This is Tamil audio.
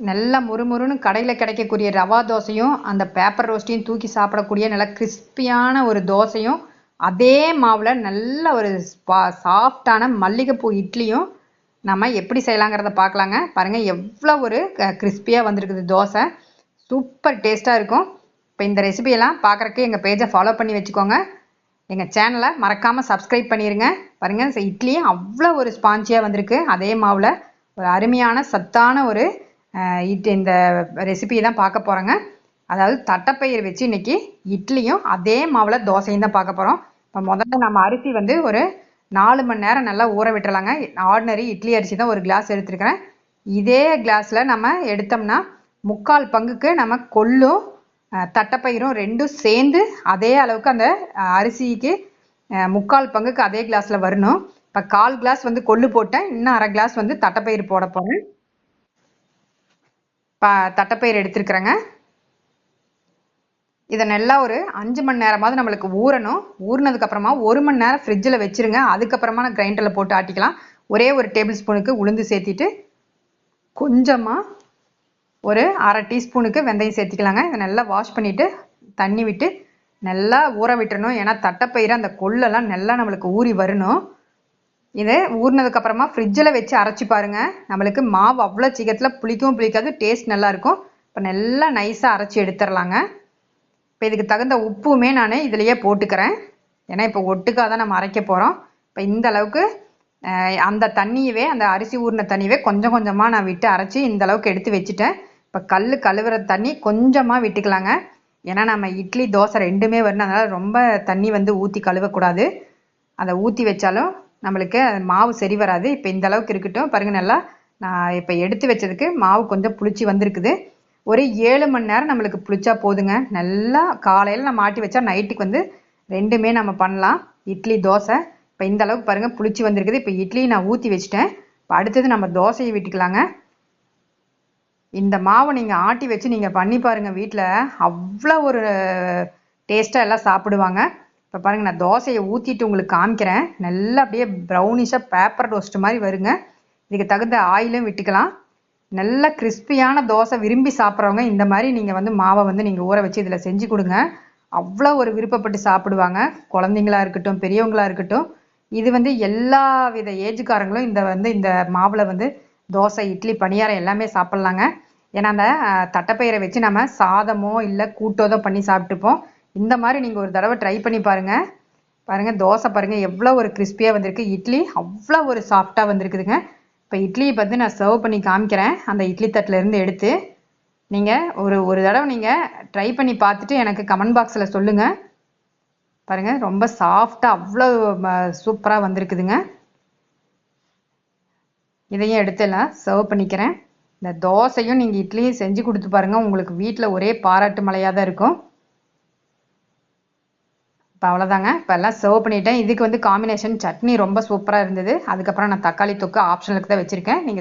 நல்லா முறுமுறுன்னு கடையில் கிடைக்கக்கூடிய ரவா தோசையும் அந்த பேப்பர் ரோஸ்ட்டையும் தூக்கி சாப்பிடக்கூடிய நல்ல கிறிஸ்பியான ஒரு தோசையும் அதே மாவில் நல்ல ஒரு ஸ்பா சாஃப்டான மல்லிகைப்பூ இட்லியும் நம்ம எப்படி செய்யலாங்கிறத பார்க்கலாங்க. பாருங்கள் எவ்வளோ ஒரு கிறிஸ்பியாக வந்திருக்குது தோசை. சூப்பர் டேஸ்ட்டாக இருக்கும். இப்போ இந்த ரெசிபியெல்லாம் பார்க்குறக்கு எங்கள் பேஜை ஃபாலோ பண்ணி வச்சுக்கோங்க. எங்கள் சேனலை மறக்காமல் சப்ஸ்கிரைப் பண்ணிடுங்க பாருங்கள் இட்லியும் அவ்வளோ ஒரு ஸ்பாஞ்சியாக வந்திருக்கு. அதே மாவில் ஒரு அருமையான சத்தான ஒரு இட் இந்த ரெசிபியை தான் பார்க்க போகிறோங்க அதாவது தட்டைப்பயிர் வச்சு இன்னைக்கு இட்லியும் அதே மாவில் தோசையும் தான் பார்க்க போகிறோம் இப்போ முதல்ல நம்ம அரிசி வந்து ஒரு நாலு மணி நேரம் நல்லா ஊற விட்டுறலாங்க. ஆர்டினரி இட்லி அரிசி தான் ஒரு கிளாஸ் எடுத்துருக்கிறேன். இதே கிளாஸில் நம்ம எடுத்தோம்னா முக்கால் பங்குக்கு நம்ம கொள்ளும் தட்டைப்பயிரும் ரெண்டும் சேர்ந்து அதே அளவுக்கு அந்த அரிசிக்கு முக்கால் பங்குக்கு அதே கிளாஸில் வரணும். இப்போ கால் கிளாஸ் வந்து கொள்ளு போட்டேன். இன்னும் அரை கிளாஸ் வந்து தட்டைப்பயிர் போட போகிறேன் தட்டைப்பயிர் எடுத்துருக்குறேங்க. இதை நல்லா ஒரு அஞ்சு மணி நேரமாவது நம்மளுக்கு ஊறணும். ஊறினதுக்கப்புறமா ஒரு மணி நேரம் ஃப்ரிட்ஜில் வச்சுருங்க. அதுக்கப்புறமா நான் கிரைண்டரில் போட்டு ஆட்டிக்கலாம். ஒரே ஒரு டேபிள் ஸ்பூனுக்கு உளுந்து சேர்த்திட்டு கொஞ்சமாக ஒரு அரை டீஸ்பூனுக்கு வெந்தயம் சேர்த்திக்கலாங்க. இதை நல்லா வாஷ் பண்ணிவிட்டு தண்ணி விட்டு நல்லா ஊற விட்டுறணும். ஏன்னா தட்டைப்பயிறு அந்த கொள்ளெல்லாம் நல்லா நம்மளுக்கு ஊறி வரணும். இது ஊறினதுக்கப்புறமா ஃப்ரிட்ஜில் வச்சு அரைச்சி பாருங்கள் நம்மளுக்கு மாவு அவ்வளோ சீக்கிரத்தில் புளிக்கவும் புளிக்காது டேஸ்ட் நல்லாயிருக்கும் இப்போ நல்லா நைஸாக அரைச்சி எடுத்துடலாங்க. இப்போ இதுக்கு தகுந்த உப்புமே நான் இதுலேயே போட்டுக்கிறேன். ஏன்னா இப்போ ஒட்டுக்காக தான் நம்ம அரைக்க போகிறோம் இப்போ இந்த அளவுக்கு அந்த தண்ணியவே அந்த அரிசி ஊறின தண்ணியவே கொஞ்சம் கொஞ்சமாக நான் விட்டு அரைச்சி இந்த அளவுக்கு எடுத்து வச்சுட்டேன். இப்போ கல் கழுவுற தண்ணி கொஞ்சமாக விட்டுக்கலாங்க. ஏன்னா நம்ம இட்லி தோசை ரெண்டுமே வரணும் அதனால் ரொம்ப தண்ணி வந்து ஊற்றி கழுவக்கூடாது. அதை ஊற்றி வச்சாலும் நம்மளுக்கு மாவு சரி வராது. இப்போ இந்த அளவுக்கு இருக்கட்டும். பாருங்கள் நல்லா நான் இப்போ எடுத்து வச்சதுக்கு மாவு கொஞ்சம் புளிச்சு வந்திருக்குது. ஒரு ஏழு மணி நேரம் நம்மளுக்கு புளிச்சா போதுங்க. நல்லா காலையில் நம்ம மாட்டி வச்சா நைட்டுக்கு வந்து ரெண்டுமே நம்ம பண்ணலாம். இட்லி தோசை. இப்போ இந்த அளவுக்கு பாருங்கள் புளிச்சு வந்திருக்குது. இப்போ இட்லி நான் ஊற்றி வச்சுட்டேன். இப்போ அடுத்தது நம்ம தோசையை விட்டுக்கலாங்க. இந்த மாவை நீங்கள் ஆட்டி வச்சு நீங்கள் பண்ணி பாருங்கள் வீட்டில் அவ்வளோ ஒரு டேஸ்ட்டாக எல்லாம் சாப்பிடுவாங்க. இப்போ பாருங்கள் நான் தோசையை ஊற்றிட்டு உங்களுக்கு காமிக்கிறேன். நல்லா அப்படியே ப்ரௌனிஷாக பேப்பர் டோஸ்ட் மாதிரி வருங்க. இதுக்கு தகுந்த ஆயிலும் விட்டுக்கலாம். நல்ல கிறிஸ்பியான தோசை விரும்பி சாப்பிட்றவங்க இந்த மாதிரி நீங்கள் வந்து மாவை வந்து நீங்கள் ஊற வச்சு இதில் செஞ்சு கொடுங்க. அவ்வளோ ஒரு விருப்பப்பட்டு சாப்பிடுவாங்க. குழந்தைங்களா இருக்கட்டும் பெரியவங்களா இருக்கட்டும். இது வந்து எல்லா வித ஏஜுக்காரங்களும் இந்த வந்து இந்த மாவில் வந்து தோசை இட்லி பணியாரம் எல்லாமே சாப்பிட்லாங்க. ஏன்னா அந்த தட்டைப்பயிரை வச்சு நம்ம சாதமோ இல்லை கூட்டோதோ பண்ணி சாப்பிட்டுப்போம். இந்த மாதிரி நீங்கள் ஒரு தடவை ட்ரை பண்ணி பாருங்கள் பாருங்கள் தோசை பாருங்கள் எவ்வளோ ஒரு கிறிஸ்பியாக வந்திருக்கு. இட்லி அவ்வளோ ஒரு சாஃப்டாக வந்திருக்குதுங்க. இப்போ இட்லியை பார்த்து நான் சர்வ் பண்ணி காமிக்கிறேன். அந்த இட்லி தட்டிலேருந்து எடுத்து நீங்கள் ஒரு ஒரு தடவை நீங்கள் ட்ரை பண்ணி பார்த்துட்டு எனக்கு கமெண்ட் பாக்ஸில் சொல்லுங்கள் பாருங்கள் ரொம்ப சாஃப்டாக அவ்வளோ சூப்பராக வந்திருக்குதுங்க. இதையும் எடுத்துலாம் சர்வ் பண்ணிக்கிறேன். இந்த தோசையும் நீங்கள் இட்லியும் செஞ்சு கொடுத்து பாருங்கள் உங்களுக்கு வீட்டில் ஒரே பாராட்டு மலையாக தான் இருக்கும். இப்போ அவ்வளோதாங்க இப்போ எல்லாம் சர்வ் பண்ணிட்டேன். இதுக்கு வந்து காம்பினேஷன் சட்னி ரொம்ப சூப்பராக இருந்தது. அதுக்கப்புறம் நான் தக்காளி தொக்கு ஆப்ஷனுக்கு தான் வச்சுருக்கேன். நீங்கள்